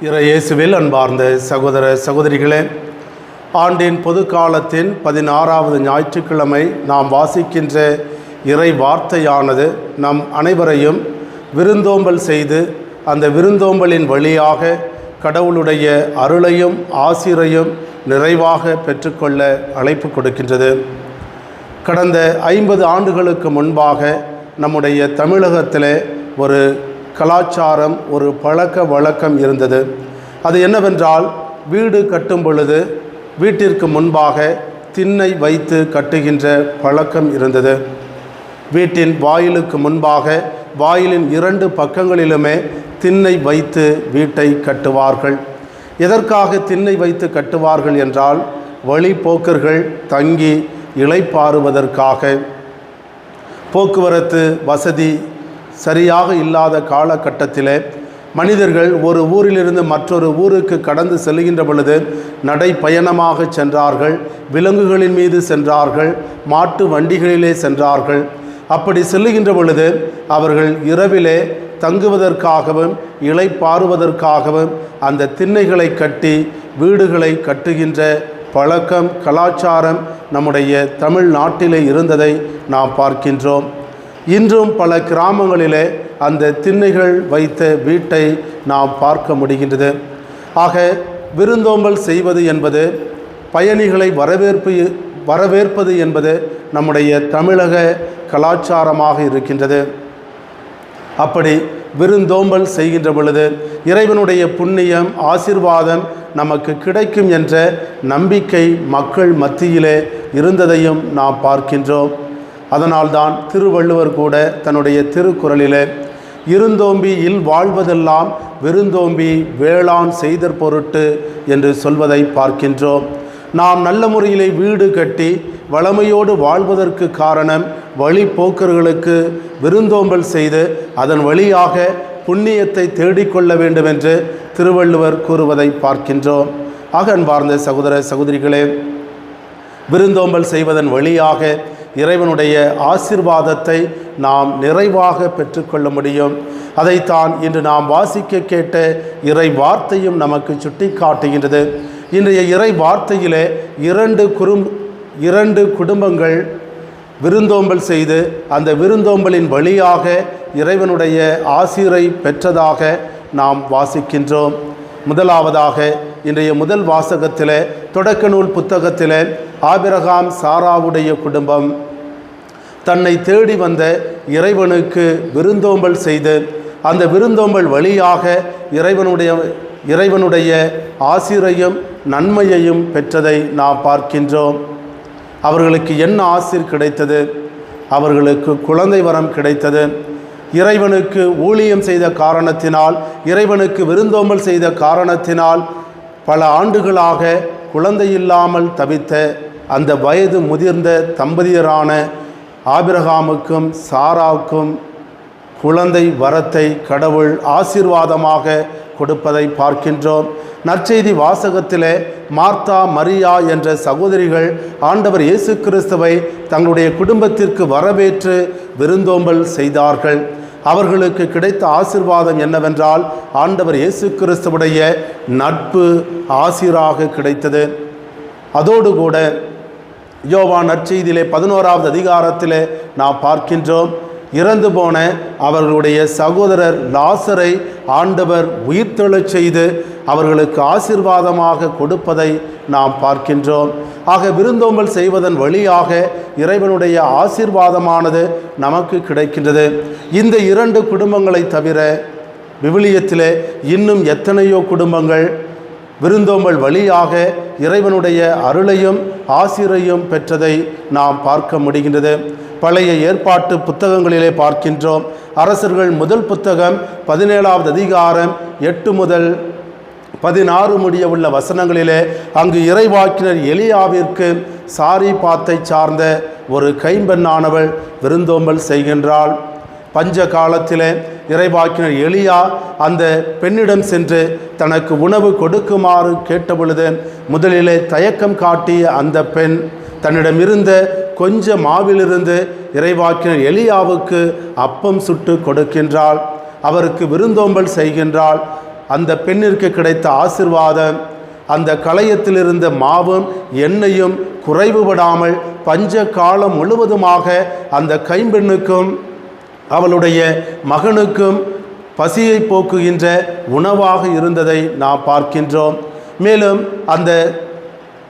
இறை இயேசுவில் அன்பார்ந்த சகோதர சகோதரிகளே ஆண்டின் பொது காலத்தின் பதினாறாவது ஞாயிற்றுக்கிழமை நாம் வாசிக்கின்ற இறை வார்த்தையானது நம் அனைவரையும் விருந்தோம்பல் செய்து அந்த விருந்தோம்பலின் வழியாக கடவுளுடைய அருளையும் ஆசிரையும் நிறைவாக பெற்றுக்கொள்ள அழைப்பு கொடுக்கின்றது. கடந்த ஐம்பது ஆண்டுகளுக்கு முன்பாக நம்முடைய தமிழகத்தில் ஒரு கலாச்சாரம் ஒரு பழக்க வழக்கம் இருந்தது. அது என்னவென்றால் வீடு கட்டும் பொழுது வீட்டிற்கு முன்பாக திண்ணை வைத்து கட்டுகின்ற பழக்கம் இருந்தது. வீட்டின் வாயிலுக்கு முன்பாக வாயிலின் இரண்டு பக்கங்களிலுமே திண்ணை வைத்து வீட்டை கட்டுவார்கள். எதற்காக திண்ணை வைத்து கட்டுவார்கள் என்றால் வழிப்போக்கர்கள் தங்கி இளைப்பாறுவதற்காக. போக்குவரத்து வசதி சரியாக இல்லாத காலகட்டத்திலே மனிதர்கள் ஒரு ஊரிலிருந்து மற்றொரு ஊருக்கு கடந்து செல்கின்ற பொழுது நடைப்பயணமாக சென்றார்கள் விலங்குகளின் மீது சென்றார்கள் மாட்டு வண்டிகளிலே சென்றார்கள். அப்படி செல்லுகின்ற பொழுது அவர்கள் இரவிலே தங்குவதற்காகவும் இளைப்பாறுவதற்காகவும் அந்த திண்ணைகளை கட்டி வீடுகளை கட்டுகின்ற பழக்கம் கலாச்சாரம் நம்முடைய தமிழ்நாட்டிலே இருந்ததை நாம் பார்க்கின்றோம். இன்றும் பல கிராமங்களிலே அந்த திண்ணைகள் வைத்த வீட்டை நாம் பார்க்க முடிகின்றது. ஆக விருந்தோம்பல் செய்வது என்பது பயணிகளை வரவேற்பு வரவேற்பது என்பது நம்முடைய தமிழக கலாச்சாரமாக இருக்கின்றது. அப்படி விருந்தோம்பல் செய்கின்ற பொழுது இறைவனுடைய புண்ணியம் ஆசிர்வாதம் நமக்கு கிடைக்கும் என்ற நம்பிக்கை மக்கள் மத்தியிலே இருந்ததையும் நாம் பார்க்கின்றோம். அதனால்தான் திருவள்ளுவர் கூட தன்னுடைய திருக்குறளிலே இருந்தோம்பி இல் வாழ்வதெல்லாம் விருந்தோம்பி வேளாண் செய்தற் பொருட்டு என்று சொல்வதை பார்க்கின்றோம். நாம் நல்ல முறையிலே வீடு கட்டி வளமையோடு வாழ்வதற்கு காரணம் வழிப்போக்கர்களுக்கு விருந்தோம்பல் செய்து அதன் வழியாக புண்ணியத்தை தேடிக்கொள்ள வேண்டும் என்று திருவள்ளுவர் கூறுவதை பார்க்கின்றோம். அகன் அன்பார்ந்த சகோதர சகோதரிகளே விருந்தோம்பல் செய்வதன் வழியாக இறைவனுடைய ஆசிர்வாதத்தை நாம் நிறைவாக பெற்றுக்கொள்ள முடியும். அதைத்தான் இன்று நாம் வாசிக்க கேட்ட இறை வார்த்தையும் நமக்கு சுட்டி காட்டுகின்றது இன்றைய இறை வார்த்தையிலே இரண்டு குறும் இரண்டு குடும்பங்கள் விருந்தோம்பல் செய்து அந்த விருந்தோம்பலின் வழியாக இறைவனுடைய ஆசிரை பெற்றதாக நாம் வாசிக்கின்றோம். முதலாவதாக இன்றைய முதல் வாசகத்திலே தொடக்க நூல் புத்தகத்திலே ஆபிரகாம் சாராவுடைய குடும்பம். தன்னை தேடி வந்த இறைவனுக்கு விருந்தோம்பல் செய்து அந்த விருந்தோம்பல் வழியாக இறைவனுடைய இறைவனுடைய ஆசிரையும் நன்மையையும் பெற்றதை நாம் பார்க்கின்றோம். அவர்களுக்கு என்ன ஆசிர் கிடைத்தது? அவர்களுக்கு குழந்தை வரம் கிடைத்தது. இறைவனுக்கு ஊழியம் செய்த காரணத்தினால் இறைவனுக்கு விருந்தோம்பல் செய்த காரணத்தினால் பல ஆண்டுகளாக குழந்தை இல்லாமல் தவித்த அந்த வயது முதிர்ந்த தம்பதியரான ஆபிரகாமுக்கும் சாராவுக்கும் குழந்தை வரத்தை கடவுள் ஆசீர்வாதமாக கொடுப்பதை பார்க்கின்றோம். நற்செய்தி வாசகத்திலே மார்த்தா மரியா என்ற சகோதரிகள் ஆண்டவர் இயேசு கிறிஸ்துவை தங்களுடைய குடும்பத்திற்கு வரவேற்று விருந்தோம்பல் செய்தார்கள். அவர்களுக்கு கிடைத்த ஆசிர்வாதம் என்னவென்றால் ஆண்டவர் இயேசு கிறிஸ்துவுடைய நட்பு ஆசிராக கிடைத்தது. அதோடு கூட யோவா நற்செய்தியிலே பதினோராவது அதிகாரத்திலே நாம் பார்க்கின்றோம். இறந்து போன அவர்களுடைய சகோதரர் லாசரை ஆண்டவர் உயிர்த்தெழச் செய்து அவர்களுக்கு ஆசிர்வாதமாக கொடுப்பதை நாம் பார்க்கின்றோம். ஆக விருந்தோம்பல் செய்வதன் வழியாக இறைவனுடைய ஆசிர்வாதமானது நமக்கு கிடைக்கின்றது. இந்த இரண்டு குடும்பங்களை தவிர விவிலியத்திலே இன்னும் எத்தனையோ குடும்பங்கள் விருந்தோம்பல் வழியாக இறைவனுடைய அருளையும் ஆசிரையும் பெற்றதை நாம் பார்க்க முடிகின்றது. பழைய ஏற்பாட்டு புத்தகங்களிலே பார்க்கின்றோம். அரசர்கள் முதல் புத்தகம் பதினேழாவது அதிகாரம் எட்டு முதல் பதினாறு முடிய உள்ள வசனங்களிலே அங்கு இறைவாக்கினர் எலியாவிற்கு சாரி பாத்தை சார்ந்த ஒரு கைம்பெண்ணானவள் விருந்தோம்பல் செய்கின்றாள். பஞ்ச காலத்திலே இறைவாக்கினர் எலியா அந்த பெண்ணிடம் சென்று தனக்கு உணவு கொடுக்குமாறு கேட்டபொழுது முதலிலே தயக்கம் காட்டிய அந்த பெண் தன்னிடமிருந்த கொஞ்ச மாவிலிருந்து இறைவாக்கினர் எலியாவுக்கு அப்பம் சுட்டு கொடுக்கின்றாள். அவருக்கு விருந்தோம்பல் செய்கின்றாள். அந்த பெண்ணிற்கு கிடைத்த ஆசிர்வாதம் அந்த களையத்திலிருந்த மாவும் எண்ணெயும் குறைவுபடாமல் பஞ்ச காலம் முழுவதுமாக அந்த கைம்பெண்ணுக்கும் அவளுடைய மகனுக்கும் பசியை போக்குகின்ற உணவாக இருந்ததை நாம் பார்க்கின்றோம். மேலும் அந்த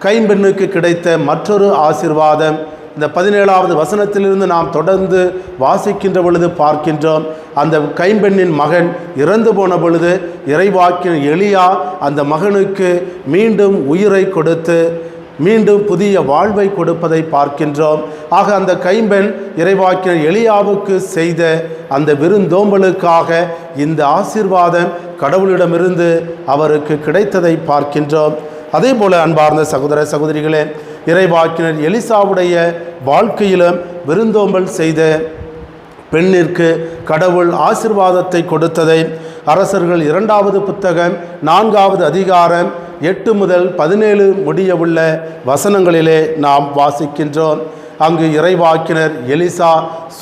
கைம்பெண்ணுக்கு கிடைத்த மற்றொரு ஆசிர்வாதம் இந்த பதினேழாவது வசனத்திலிருந்து நாம் தொடர்ந்து வாசிக்கின்ற பொழுது பார்க்கின்றோம். அந்த கைம்பெண்ணின் மகன் இறந்து போன பொழுது இறைவாக்கின் எளியா அந்த மகனுக்கு மீண்டும் உயிரை கொடுத்து மீண்டும் புதிய வாழ்வை கொடுப்பதை பார்க்கின்றோம். ஆக அந்த கைம்பெண் இறைவாக்கினர் எளியாவுக்கு செய்த அந்த விருந்தோம்பலுக்காக இந்த ஆசீர்வாதம் கடவுளிடமிருந்து அவருக்கு கிடைத்ததை பார்க்கின்றோம். அதே போல அன்பார்ந்த சகோதர சகோதரிகளே இறைவாக்கினர் எலிசாவுடைய வாழ்க்கையிலும் விருந்தோம்பல் செய்த பெண்ணிற்கு கடவுள் ஆசிர்வாதத்தை கொடுத்ததை அரசர்கள் இரண்டாவது புத்தகம் நான்காவது அதிகாரம் எட்டு முதல் பதினேழு முடியவுள்ள வசனங்களிலே நாம் வாசிக்கின்றோம். அங்கு இறைவாக்கினர் எலிசா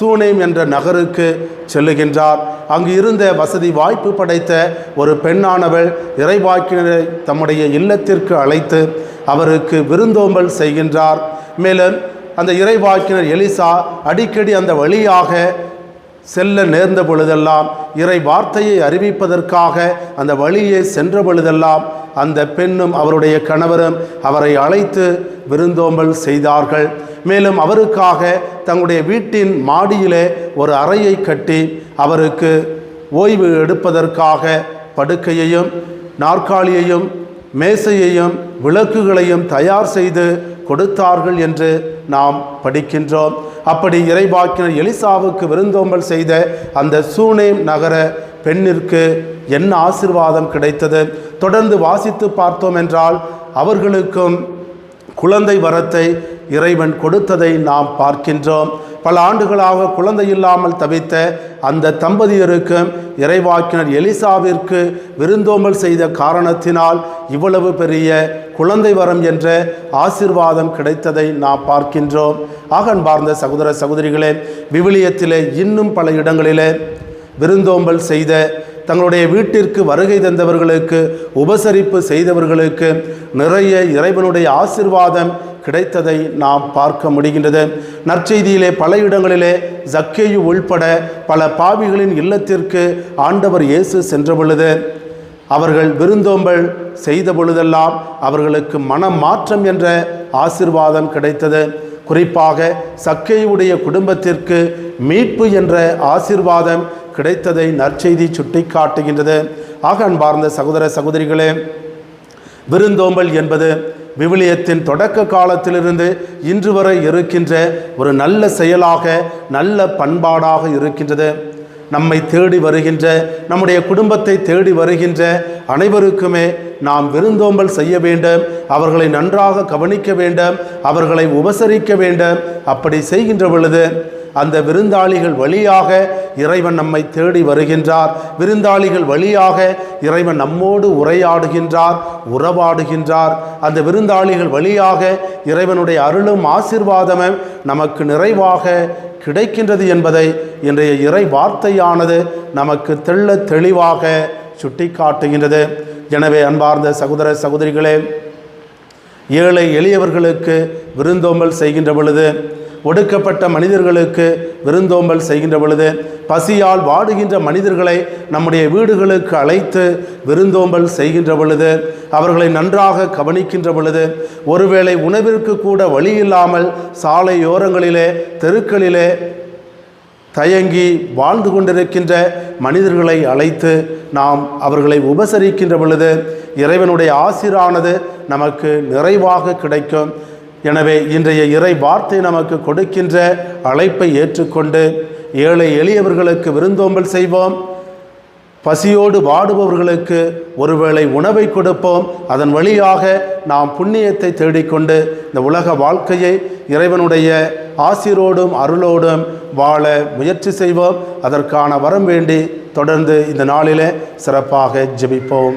சூனேம் என்ற நகருக்கு செல்லுகின்றார். அங்கு இருந்த வசதி வாய்ப்பு படைத்த ஒரு பெண்ணானவள் இறைவாக்கினரை தம்முடைய இல்லத்திற்கு அழைத்து அவருக்கு விருந்தோம்பல் செய்கின்றார். மேலும் அந்த இறைவாக்கினர் எலிசா அடிக்கடி அந்த வழியாக செல்ல நேர்ந்த பொழுதெல்லாம் இறை வார்த்தையை அறிவிப்பதற்காக அந்த வழியே சென்ற பொழுதெல்லாம் அந்த பெண்ணும் அவருடைய கணவரும் அவரை அழைத்து விருந்தோம்பல் செய்தார்கள். மேலும் அவருக்காக தங்களுடைய வீட்டின் மாடியிலே ஒரு அறையை கட்டி அவருக்கு ஓய்வு எடுப்பதற்காக படுக்கையையும் நாற்காலியையும் மேசையையும் விளக்குகளையும் தயார் செய்து கொடுத்தார்கள் என்று நாம் படிக்கின்றோம். அப்படி இறைவாக்கினர் எலிசாவுக்கு விருந்தோம்பல் செய்த அந்த சூனேம் நகர பெண்ணிற்கு என்ன ஆசிர்வாதம் கிடைத்தது? தொடர்ந்து வாசித்து பார்த்தோம் என்றால் அவர்களுக்கும் குழந்தை வரத்தை இறைவன் கொடுத்ததை நாம் பார்க்கின்றோம். பல ஆண்டுகளாக குழந்தை இல்லாமல் தவித்த அந்த தம்பதியருக்கும் இறைவாக்கினர் எலிசாவிற்கு விருந்தோம்பல் செய்த காரணத்தினால் இவ்வளவு பெரிய குழந்தை வரம் என்ற ஆசிர்வாதம் கிடைத்ததை நாம் பார்க்கின்றோம். ஆகன்பார்ந்த சகோதர சகோதரிகளே விவிலியத்திலே இன்னும் பல இடங்களிலே விருந்தோம்பல் செய்த தங்களுடைய வீட்டிற்கு வருகை தந்தவர்களுக்கு உபசரிப்பு செய்தவர்களுக்கு நிறைய இறைவனுடைய ஆசிர்வாதம் கிடைத்ததை நாம் பார்க்க முடிகின்றது. நற்செய்தியிலே பல இடங்களிலே ஜக்கேயு உள்பட பல பாவிகளின் இல்லத்திற்கு ஆண்டவர் இயேசு சென்ற பொழுது அவர்கள் விருந்தோம்பல் செய்த பொழுதெல்லாம் அவர்களுக்கு மனம் மாற்றம் என்ற ஆசிர்வாதம் கிடைத்தது. குறிப்பாக சக்கையுடைய குடும்பத்திற்கு மீட்பு என்ற ஆசிர்வாதம் கிடைத்ததை நற்செய்தி சுட்டிக்காட்டுகின்றது. ஆக அன்பார்ந்த சகோதர சகோதரிகளே விருந்தோம்பல் என்பது விவிலியத்தின் தொடக்க காலத்திலிருந்து இன்று வரை இருக்கின்ற ஒரு நல்ல செயலாக நல்ல பண்பாடாக இருக்கின்றது. நம்மை தேடி வருகின்ற நம்முடைய குடும்பத்தை தேடி வருகின்ற அனைவருக்குமே நாம் விருந்தோம்பல் செய்ய வேண்டும் அவர்களை நன்றாக கவனிக்க வேண்டும் அவர்களை உபசரிக்க வேண்டும். அப்படி செய்கின்ற பொழுது அந்த விருந்தாளிகள் வழியாக இறைவன் நம்மை தேடி வருகின்றார். விருந்தாளிகள் வழியாக இறைவன் நம்மோடு உரையாடுகின்றார் உறவாடுகின்றார். அந்த விருந்தாளிகள் வழியாக இறைவனுடைய அருளும் ஆசிர்வாதமும் நமக்கு நிறைவாக கிடைக்கின்றது என்பதை இன்றைய இறை வார்த்தையானது நமக்கு தெள்ள தெளிவாக சுட்டிக்காட்டுகின்றது. எனவே அன்பார்ந்த சகோதர சகோதரிகளே ஏழை எளியவர்களுக்கு விருந்தோம்பல் செய்கின்ற பொழுது ஒடுக்கப்பட்ட மனிதர்களுக்கு விருந்தோம்பல் செய்கின்ற பொழுது பசியால் வாடுகின்ற மனிதர்களை நம்முடைய வீடுகளுக்கு அழைத்து விருந்தோம்பல் செய்கின்ற பொழுது அவர்களை நன்றாக கவனிக்கின்ற பொழுது ஒருவேளை உணவிற்கு கூட வழி இல்லாமல் சாலையோரங்களிலே தெருக்களிலே தயங்கி வாழ்ந்து கொண்டிருக்கின்ற மனிதர்களை அழைத்து நாம் அவர்களை உபசரிக்கின்ற பொழுது இறைவனுடைய ஆசிரானது நமக்கு நிறைவாக கிடைக்கும். எனவே இன்றைய இறை வார்த்தை நமக்கு கொடுக்கின்ற அழைப்பை ஏற்றுக்கொண்டு ஏழை எளியவர்களுக்கு விருந்தோம்பல் செய்வோம். பசியோடு வாடுபவர்களுக்கு ஒருவேளை உணவை கொடுப்போம். அதன் வழியாக நாம் புண்ணியத்தை தேடிக்கொண்டு இந்த உலக வாழ்க்கையை இறைவனுடைய ஆசிரோடும் அருளோடும் வாழ முயற்சி செய்வோம். அதற்கான வரம் வேண்டி தொடர்ந்து இந்த நாளிலே சிறப்பாக ஜெபிப்போம்.